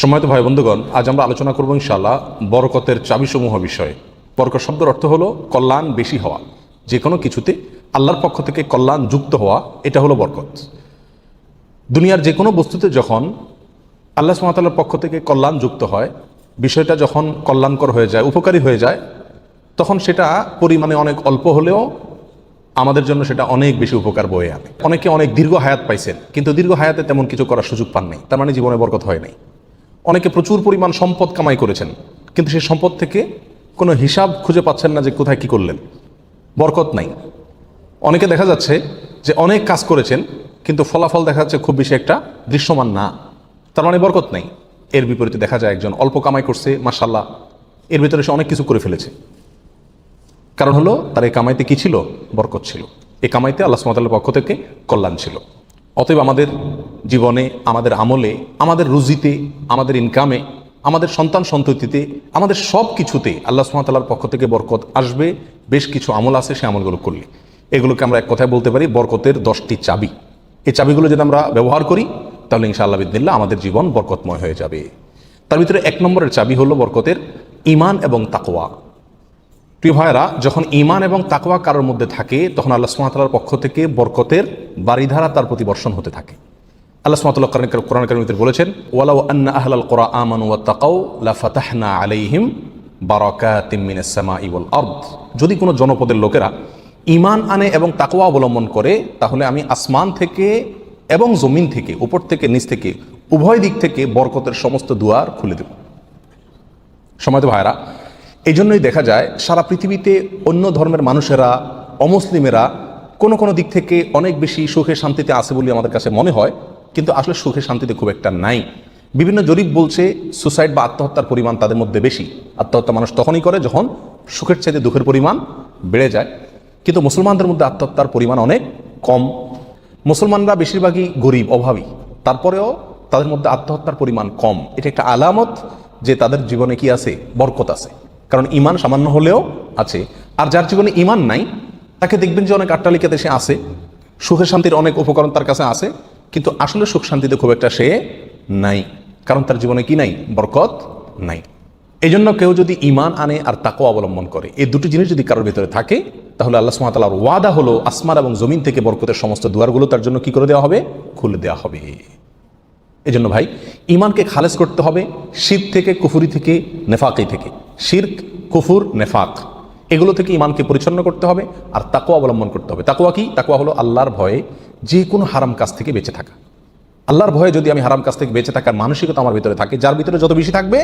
সম্মানিত ভাই বন্ধুগণ, আজ আমরা আলোচনা করব ইনশাআল্লাহ বরকতের চাবিসমূহ বিষয়ে। বরকত শব্দের অর্থ হলো কল্যাণ বেশি হওয়া। যে কোনো কিছুতে আল্লাহর পক্ষ থেকে কল্যাণ যুক্ত হওয়া, এটা হলো বরকত। দুনিয়ার যে কোনো বস্তুতে যখন আল্লাহ সুমাতাল্লার পক্ষ থেকে কল্যাণ যুক্ত হয়, বিষয়টা যখন কল্যাণকর হয়ে যায়, উপকারী হয়ে যায়, তখন সেটা পরিমাণে অনেক অল্প হলেও আমাদের জন্য সেটা অনেক বেশি উপকার বয়ে আনে। অনেকে অনেক দীর্ঘ হায়াত পাইছেন, কিন্তু দীর্ঘ হায়াতে তেমন কিছু করার সুযোগ পান নাই। তার মানে জীবনে বরকত হয় নাই। অনেকে প্রচুর পরিমাণ সম্পদ কামাই করেছেন, কিন্তু সেই সম্পদ থেকে কোনো হিসাব খুঁজে পাচ্ছেন না যে কোথায় কি করলেন। বরকত নাই। অনেকে দেখা যাচ্ছে যে অনেক কাজ করেছেন, কিন্তু ফলাফল দেখা যাচ্ছে খুব বেশি একটা দৃশ্যমান না। তার মানে বরকত নাই। এর বিপরীতে দেখা যায় একজন অল্প কামাই করছে মাসাল্লাহ এর ভিতরে সে অনেক কিছু করে ফেলেছে। কারণ হলো, তার এই কামাইতে কি ছিল? বরকত ছিল। এই কামাইতে আল্লাহ সুমতাল্লার পক্ষ থেকে কল্যাণ ছিল। অতএব আমাদের জীবনে, আমাদের আমলে, আমাদের রুজিতে, আমাদের ইনকামে আমাদের সন্তান সন্ততিতে, আমাদের সব কিছুতে আল্লাহ সুমতাল্লার পক্ষ থেকে বরকত আসবে। বেশ কিছু আমল আছে সে আমলগুলো করলে। এগুলোকে আমরা এক কথায় বলতে পারি, বরকতের দশটি চাবি। এই চাবিগুলো যদি আমরা ব্যবহার করি, তাহলে ইনশাআল্লাহ বিদিল্লা আমাদের জীবন বরকতময় হয়ে যাবে। তার ভিতরে এক নম্বরের চাবি হলো বরকতের ইমান এবং তাকওয়া। প্রিয় ভাইয়েরা, যখন ইমান এবং তাকওয়া কারোর মধ্যে থাকে, তখন আল্লাহ সুমাতালার পক্ষ থেকে বরকতের বাড়িধারা তার প্রতি বর্ষণ হতে থাকে। আল্লাহ সুমাতাল্লাহ কোরআন কারিমিতে বলেছেন, ওয়ালাউ আন্না আহলাল কোরআ আমানু ওয়া তাকাউ, লা ফাতাহনা আলাইহিম বারাকাতিম মিনাস সামাই ওয়াল আরদ। যদি কোনো জনপদের লোকেরা ইমান আনে এবং তাকওয়া অবলম্বন করে, তাহলে আমি আসমান থেকে এবং জমিন থেকে, উপর থেকে, নিচ থেকে, উভয় দিক থেকে বরকতের সমস্ত দুয়ার খুলে দেব। সময় ভাইরা এই জন্যই দেখা যায় সারা পৃথিবীতে অন্য ধর্মের মানুষেরা, অমুসলিমেরা কোনো কোনো দিক থেকে অনেক বেশি সুখে শান্তিতে আছে বলে আমাদের কাছে মনে হয়, কিন্তু আসলে সুখে শান্তিতে খুব একটা নাই। বিভিন্ন জরিপ বলছে সুসাইড বা আত্মহত্যার পরিমাণ তাদের মধ্যে বেশি। আত্মহত্যা মানুষ তখনই করে যখন সুখের চাইতে দুঃখের পরিমাণ বেড়ে যায়। কিন্তু মুসলমানদের মধ্যে আত্মহত্যার পরিমাণ অনেক কম। মুসলমানরা বেশিরভাগই গরিব, অভাবী। তারপরেও তাদের মধ্যে আত্মহত্যার পরিমাণ কম। এটা একটা আলামত যে তাদের জীবনে কি আছে? বরকত আছে। কারণ ইমান সামান্য হলেও আছে। আর যার জীবনে ইমান নাই, তাকে দেখবেন যে অনেক আট্টালিকাতে সে আছে সুখের শান্তির অনেক উপকরণ তার কাছে আছে, কিন্তু আসলে সুখ শান্তিতে খুব একটা সে নাই। কারণ তার জীবনে কি নাই? বরকত নাই। এই জন্য কেউ যদি ইমান আনে আর তাকেও অবলম্বন করে, এই দুটি জিনিস যদি কারোর ভিতরে থাকে, তাহলে আল্লাহ সুমাতালার ওয়াদা হলো আসমান এবং জমিন থেকে বরকতের সমস্ত দুয়ারগুলো তার জন্য কি করে দেওয়া হবে? খুলে দেওয়া হবে। এই জন্য ভাই ইমানকে খালেজ করতে হবে শীত থেকে, কুফুরি থেকে, নেফাকি থেকে। শির্ক, কুফুর, নেফাক। এগুলো থেকে ইমানকে পরিচ্ছন্ন করতে হবে আর তাকুয়া অবলম্বন করতে হবে। তাকুয়া কি? তাকুয়া হলো আল্লাহর ভয়ে যে কোনো হারাম কাজ থেকে বেঁচে থাকা। আল্লাহর ভয়ে যদি আমি হারাম কাজ থেকে বেঁচে থাকার মানসিকতা আমার ভিতরে থাকে, যার ভিতরে যত বেশি থাকবে,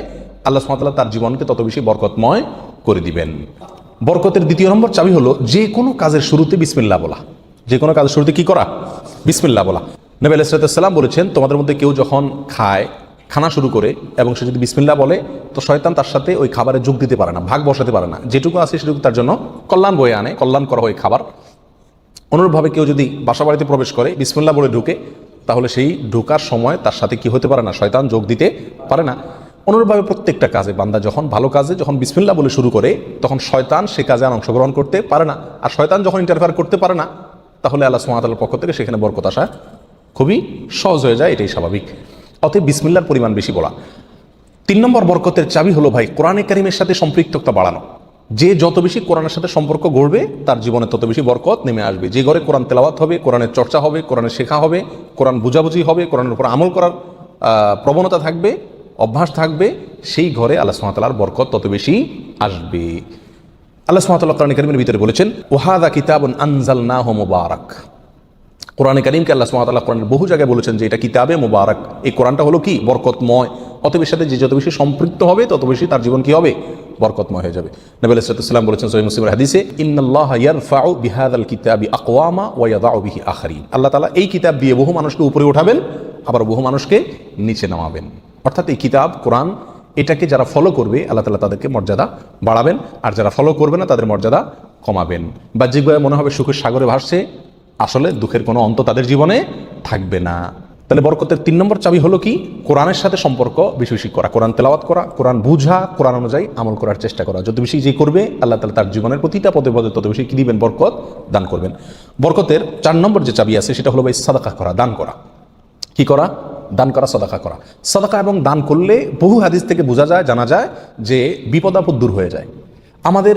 আল্লাহ সুমাতাল্লাহ তার জীবনকে তত বেশি বরকতময় করে দিবেন। বরকতের দ্বিতীয় নম্বর চাবি হলো যে কোনো কাজের শুরুতে বিসমিল্লা বলা। যে কোনো কাজের শুরুতে কি করা? বিসমিল্লা বলা। নবী আলাইসালাম বলেছেন, তোমাদের মধ্যে কেউ যখন খায় খানা শুরু করে এবং সে যদি বিসমিল্লা বলে, তো শয়তান তার সাথে ওই খাবারে যোগ দিতে পারে না, ভাগ বসাতে পারে না। যেটুকু আছে সেটুকু তার জন্য কল্যাণ বয়ে আনে, কল্যাণ করা হয় খাবার। অনুরূপভাবে কেউ যদি বাসা বাড়িতে প্রবেশ করে বিসমিল্লা বলে ঢুকে, তাহলে সেই ঢোকার সময় তার সাথে কি হতে পারে না, শয়তান যোগ দিতে পারে না। অনুরূপভাবে প্রত্যেকটা কাজে বান্দা যখন ভালো কাজে যখন বিসমিল্লা বলে শুরু করে, তখন শয়তান সে কাজে আর অংশগ্রহণ করতে পারে না। আর শয়তান যখন ইন্টারফেয়ার করতে পারে না, তাহলে আল্লাহ সুমাতালের পক্ষ থেকে সেখানে বরকত আসা খুবই সহজ হয়ে যায়, এটাই স্বাভাবিক। অতএব বিসমিল্লার পরিমাণ বেশি বলা তিন নম্বর বরকতের চাবি হলো, ভাই, কোরআনে কারিমের সাথে সম্পৃক্ততা বাড়ানো। যে যত বেশি কোরআনের সাথে সম্পর্ক গড়বে, তার জীবনে তত বেশি বরকত নেমে আসবে। যে ঘরে কোরআন তেলাওয়াত হবে, কোরআনের চর্চা হবে, কোরআনের শেখা হবে, কোরআন বুঝাবুঝি হবে, কোরআনের উপর আমল করার প্রবণতা থাকবে, অভ্যাস থাকবে, সেই ঘরে আল্লাহ সুমাতালার বরকত তত বেশি আসবে। আল্লাহ সুমাতাল্লাহ কোরআন কারিমের ভিতরে বলেছেন ওহাদা কিতাবন আনজাল না হো মুবারক। কোরআনে কারিমকে আল্লাহ সুমাতাল্লাহ কোরআনের বহু জায়গায় বলেছেন যে এটা কিতাবে মোবারক। এই কোরআনটা হলো কি? বরকতময়। অতএব এর সাথে যে যত বেশি সম্পৃক্ত হবে, তত বেশি তার জীবন কি হবে? বরকতময় হয়ে যাবে। নবী আলাইসালাম বলেছেন সহি মুসলিমের হাদিসে, ইন্নাল্লাহ ইয়ারফাউ বিহাদাল কিতাবি আকওয়ামা ওয়া ইয়াদাউ বিহি আখারিন। আল্লাহ তালা এই কিতাব দিয়ে বহু মানুষকে উপরে উঠাবেন আবার বহু মানুষকে নিচে নামাবেন। অর্থাৎ এই কিতাব, কোরআন, এটাকে যারা ফলো করবে, আল্লাহ তালা তাদেরকে মর্যাদা বাড়াবেন। আর যারা ফলো করবে না, তাদের মর্যাদা কমাবেন। বাহ্যিকভাবে মনে হবে সুখের সাগরে ভাসছে আসলে দুঃখের কোনো অন্ত তাদের জীবনে থাকবে না। তাহলে বরকতের তিন নম্বর চাবি হলো কি? কোরআনের সাথে সম্পর্ক বেশি বেশি করা, কোরআন তেলাওয়াত করা, কোরআন বুঝা, কোরআন অনুযায়ী আমল করার চেষ্টা করা। যত বেশি যে করবে, আল্লাহ তালা তার জীবনের প্রতিটা পদে পদে তত বেশি কি দিবেন? বরকত দান করবেন। বরকতের চার নম্বর যে চাবি আছে, সেটা হলো ভাই সাদাকা করা, দান করা। কি করা? দান করা, সদাকা করা। সদাকা এবং দান করলে বহু হাদিস থেকে বোঝা যায়, জানা যায় যে বিপদ আপদ দূর হয়ে যায়। আমাদের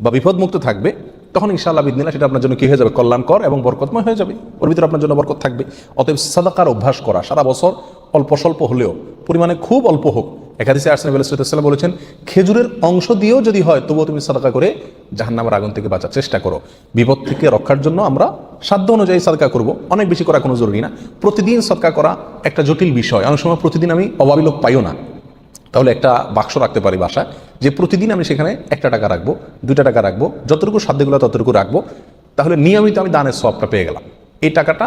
বা বিপদমুক্ত থাকবে, তখন ইনশাআল্লাহ বিদিনা সেটা আপনার জন্য কী হয়ে যাবে? কল্যাণকর এবং বরকতময় হয়ে যাবে। ওর ভিতরে আপনার জন্য বরকত থাকবে। অতএব সাদাকার অভ্যাস করা, সারা বছর অল্প স্বল্প হলেও, পরিমাণে খুব অল্প হোক। একাদিসে আসলাম আলাইসাল্লাম বলেছেন, খেজুরের অংশ দিয়েও যদি হয়, তবুও তুমি সাদাকা করে জাহান্নামের আগুন থেকে বাঁচার চেষ্টা করো। বিপদ থেকে রক্ষার জন্য আমরা সাধ্য অনুযায়ী সাদকা করব। অনেক বেশি করা কোনো জরুরি না। প্রতিদিন সদকা করা একটা জটিল বিষয়। অনেক সময় প্রতিদিন আমি অভাবী লোক পাইও না। তাহলে একটা বাক্স রাখতে পারি বাসায়, যে প্রতিদিন আমি সেখানে একটা টাকা রাখব, দুইটা টাকা রাখব, যতটুকু সাধ্যগুলো ততটুকু রাখব, তাহলে নিয়মিত আমি দানের সবটা পেয়ে গেলাম। এই টাকাটা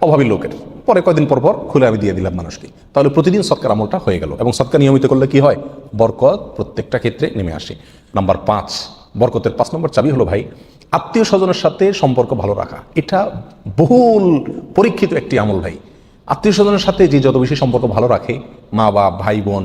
অভাবী লোকের। পরে কয়দিন পর পর খুলে আমি দিয়ে দিলাম মানুষকে। তাহলে প্রতিদিন সৎকার আমলটা হয়ে গেল এবং সৎকার নিয়মিত করলে কি হয়? বরকত প্রত্যেকটা ক্ষেত্রে নেমে আসে। নাম্বার পাঁচ, বরকতের পাঁচ নম্বর চাবি হলো, ভাই, আত্মীয় স্বজনের সাথে সম্পর্ক ভালো রাখা। এটা বহুল পরীক্ষিত একটি আমল, ভাই। আত্মীয় স্বজনের সাথে যে যত বেশি সম্পর্ক ভালো রাখে মা বাপ ভাই বোন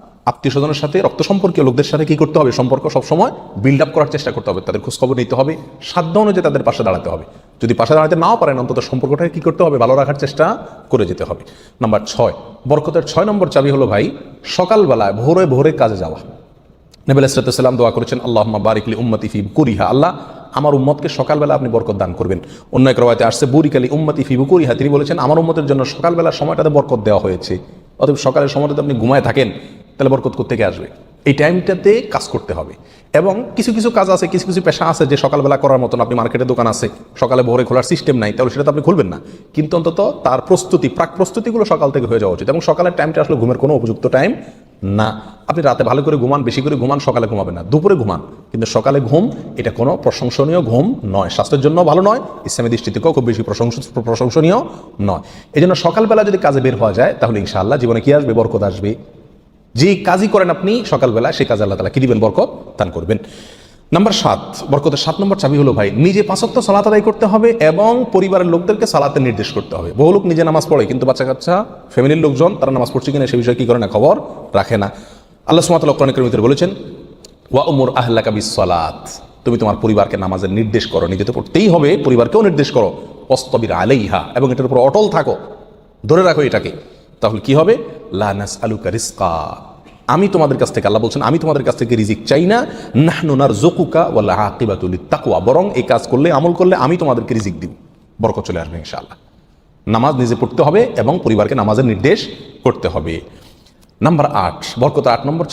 আত্মীয় স্বজনের সাথে রক্ত সম্পর্কীয় লোকদের সাথে কি করতে হবে? সম্পর্ক সবসময় বিল্ড আপ করার চেষ্টা করতে হবে। তাদের খোঁজখবর নিতে হবে। সাধ্য অনুযায়ী তাদের পাশে দাঁড়াতে হবে। যদি পাশে দাঁড়াতে নাও পারেন, অন্তত সম্পর্কটাকে কি করতে হবে? ভালো রাখার চেষ্টা করে যেতে হবে। নাম্বার ছয়, বরকতের ছয় নম্বর চাবি হলো ভাই, সকালবেলায় ভোরে ভোরে কাজে যাওয়া। নবীল ইসলাতাম দোয়া করেছেন আল্লাহ বারিকলি উম্মতি ফি কুরিহা আল্লাহ, আমার উম্মতকে সকালবেলা আপনি বরকত দান করবেন। অন্য এক রবায়তে আসছে বুরিকালি উম্মতি ফি বুকুরিহা। তিনি বলেছেন, আমার উম্মতের জন্য সকালবেলা সময়টাতে বরকত দেওয়া হয়েছে। অতএব সকালের সময়টাতে আপনি ঘুমায় থাকেন। তাহলে বরকত থেকে আসবে? এই টাইমটাতে কাজ করতে হবে। এবং কিছু কিছু কাজ আছে, কিছু কিছু পেশা আছে যে সকালবেলা করার মতন আপনি মার্কেটে দোকান আছে, সকালে ভোরে খোলার সিস্টেম নাই, তাহলে সেটা তো আপনি খুলবেন না। কিন্তু অন্তত তার প্রস্তুতি, প্রাক প্রস্তুতিগুলো সকাল থেকে হয়ে যাওয়া উচিত। এবং সকালের টাইমটা আসলে ঘুমের কোনো উপযুক্ত টাইম না। আপনি রাতে ভালো করে ঘুমান, বেশি করে ঘুমান, সকালে ঘুমাবেন না। দুপুরে ঘুমান। কিন্তু সকালে ঘুম, এটা কোনো প্রশংসনীয় ঘুম নয়। স্বাস্থ্যের জন্য ভালো নয়, ইসলামী দৃষ্টি থেকেও খুব বেশি প্রশংস, প্রশংসনীয় নয়। এই জন্য সকালবেলা যদি কাজে বের হওয়া যায়, তাহলে ইনশাআল্লাহ জীবনে কী আসবে? বরকত আসবে। যে কাজই করেন আপনি, সকালবেলা সেই কাজ আল্লাহ তালা কি দিবেন? বরকত দান করবেন। নাম্বার সাত, বরকতের সাত নম্বর চাবি হলো, ভাই, নিজে পাঁচত্ব সালাত আদায় করতে হবে এবং পরিবারের লোকদেরকে সালাতে নির্দেশ করতে হবে। বহু লোক নিজে নামাজ পড়ে, কিন্তু বাচ্চা কাচ্চা ফ্যামিলির লোকজন, তারা নামাজ পড়ছে কিনা সে বিষয়ে কি করে না খবর রাখে না। আল্লাহ সুমাতাল কোরআনিকের ভিতরে বলেছেন, ওয়া উমর আহ্লা কাবি সালাত তুমি তোমার পরিবারকে নামাজের নির্দেশ করো নিজে তো পড়তেই হবে, পরিবারকেও নির্দেশ করো। অস্তবির আলাইহা, এবং এটার উপর অটল থাকো, ধরে রাখো এটাকে। তাহলে কি হবে? লানাস আলুকা রিস্কা আমি তোমাদের কাছ থেকে, আল্লাহ বলছেন, আমি তোমাদের কাছ থেকে রিজিক চাই না। নাহনুনার জকুকা ওয়াল্লা আকিবাতুল তাকুয়া বরং এই কাজ করলে, আমল করলে আমি তোমাদেরকে রিজিক দিব। বরকত চলে আসবে ইনশাআল্লাহ। নামাজ নিজে পড়তে হবে এবং পরিবারকে নামাজের নির্দেশ করতে হবে। নাম্বার আট, বরকত আট নম্বর